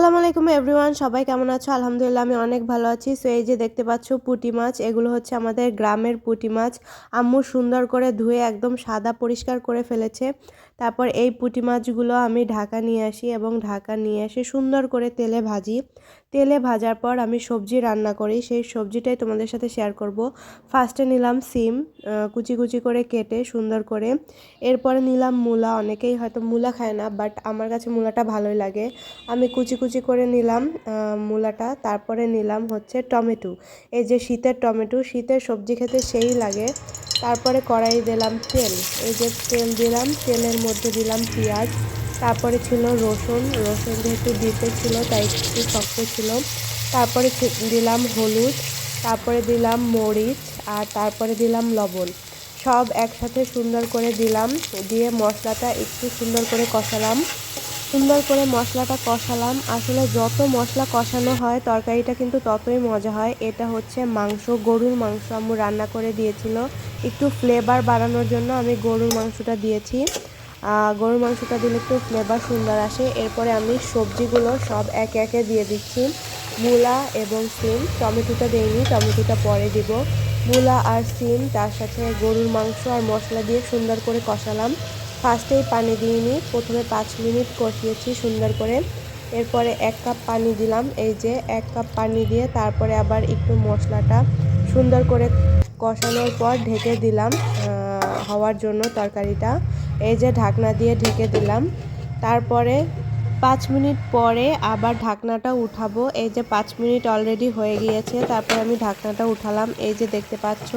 আসসালামু আলাইকুম এভরিওয়ান, সবাই কেমন আছো? আলহামদুলিল্লাহ, আমি অনেক ভালো আছি। সো, এই যে দেখতে পাচ্ছ পুঁটি মাছ, এগুলো হচ্ছে আমাদের গ্রামের পুঁটি মাছ। আম্মু সুন্দর করে ধুয়ে একদম সাদা পরিষ্কার করে ফেলেছে। তারপর এই পুঁটি মাছগুলো আমি ঢাকা নিয়ে আসি এবং ঢাকা নিয়ে এসে সুন্দর করে তেলে ভাজি। তেলে ভাজার পর আমি সবজি রান্না করি। সেই সবজিটাই তোমাদের সাথে শেয়ার করব। ফার্স্টে নিলাম সিম কুচি কুচি করে কেটে সুন্দর করে। এরপরে নিলাম মূলা, অনেকেই হয়তো মূলা খায় না বাট আমার কাছে মূলাটা ভালোই লাগে। আমি কুচি কুচি করে নিলাম মূলাটা। তারপরে নিলাম হচ্ছে টমেটো। এই যে শীতের টমেটো, শীতের সবজি খেতে সেই লাগে। তারপরে কড়াই দিলাম তেল। এই যে তেল দিলাম, তেলের মধ্যে দিলাম পেঁয়াজ। তারপরে ছিল রসুন রসুন যেহেতু দিতে ছিল, তাই একটু শক্ত ছিল। তারপরে দিলাম হলুদ, তারপরে দিলাম মরিচ, আর তারপরে দিলাম লবণ। সব একসাথে সুন্দর করে দিলাম, দিয়ে মশলাটা একটু সুন্দর করে কষালাম। সুন্দর করে মশলাটা কষালাম। আসলে যত মশলা কষানো হয়, তরকারিটা কিন্তু ততই মজা হয়। এটা হচ্ছে মাংস, গরুর মাংস আম্মু রান্না করে দিয়েছিল। একটু ফ্লেভার বাড়ানোর জন্য আমি গরুর মাংসটা দিয়েছি। গরুর মাংসটা দিলে একটু ফ্লেভার সুন্দর আসে। এরপরে আমি সবজিগুলো সব একে একে দিয়ে দিচ্ছি। মূলা এবং সিম, টমেটোটা দিইনি টমেটোটা পরে দিব। মূলা আর সিম, তার সাথে গরুর মাংস আর মশলা দিয়ে সুন্দর করে কষালাম। ফার্স্টেই পানি দিইনি প্রথমে পাঁচ মিনিট কষিয়েছি সুন্দর করে। এরপরে এক কাপ পানি দিলাম, এই যে এক কাপ পানি দিয়ে তারপরে আবার একটু মশলাটা সুন্দর করে কষানোর পর ঢেকে দিলাম হওয়ার জন্য তরকারিটা। এই যে ঢাকনা দিয়ে ঢেকে দিলাম। তারপরে পাঁচ মিনিট পরে আবার ঢাকনাটা উঠাবো। এই যে পাঁচ মিনিট অলরেডি হয়ে গিয়েছে, তারপরে আমি ঢাকনাটা উঠালাম। এই যে দেখতে পাচ্ছ,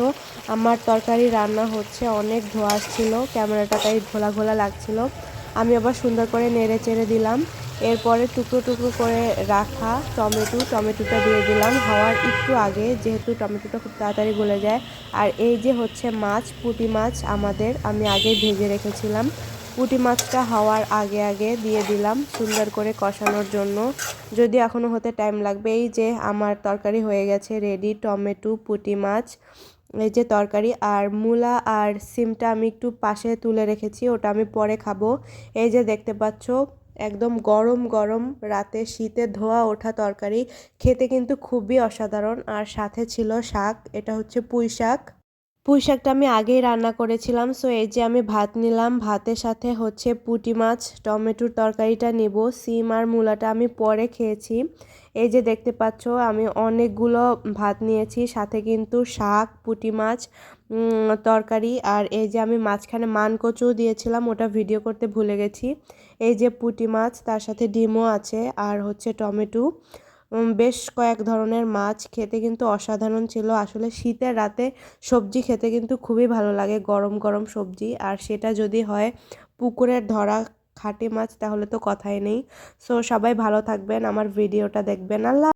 আমার তরকারি রান্না হচ্ছে, অনেক ধোয়া আসছিল ক্যামেরাটা তাই ঘোলা ঘোলা লাগছিল। আমি আবার সুন্দর করে নেড়ে চেড়ে দিলাম। এরপরে টুকরো টুকরো করে রাখা টমেটো, টমেটোটা দিয়ে দিলাম। হওয়ার একটু আগে যেহেতু টমেটোটা খুব তাড়াতাড়ি গলে যায়। আর এই যে হচ্ছে মাছ, পুঁটি মাছ আমাদের, আমি আগে ভেজে রেখেছিলাম। পুঁটি মাছটা হওয়ার আগে আগে দিয়ে দিলাম সুন্দর করে কষানোর জন্য। যদি এখনও হতে টাইম লাগবে, এই যে আমার তরকারি হয়ে গেছে রেডি টমেটো, পুঁটি মাছ, এই যে তরকারি। আর মূলা আর সিমটা আমি একটু পাশে তুলে রেখেছি, ওটা আমি পরে খাব। এই যে দেখতে পাচ্ছ একদম গরম গরম রাতে শীতে ধোয়া ওঠা তরকারি, খেতে কিন্তু খুবই অসাধারণ। আর সাথে ছিল শাক, এটা হচ্ছে পুঁই শাক। পুঁই শাকটা আমি আগেই রান্না করেছিলাম সো এই যে আমি ভাত নিলাম, ভাতের সাথে হচ্ছে পুঁটি মাছ, টমেটোর তরকারিটা নেব, সিম আর মূলাটা আমি পরে খেয়েছি। এই যে দেখতে পাচ্ছ, আমি অনেকগুলো ভাত নিয়েছি, সাথে কিন্তু শাক, পুঁটি মাছ তরকারি, আর এই যে আমি মাঝখানে মান কচু দিয়েছিলাম, ওটা ভিডিও করতে ভুলে গেছি। এই যে পুঁটি মাছ, তার সাথে ডিমও আছে, আর হচ্ছে টমেটো। বেশ কয়েক ধরনের মাছ খেতে কিন্তু অসাধারণ ছিল। আসলে শীতের রাতে সবজি খেতে কিন্তু খুবই ভালো লাগে, গরম গরম সবজি। আর সেটা যদি হয় পুকুরের ধরা খাঁটি মাছ, তাহলে তো কথাই নেই। সো সবাই ভালো থাকবেন, আমার ভিডিওটা দেখবেন। আল্লাহ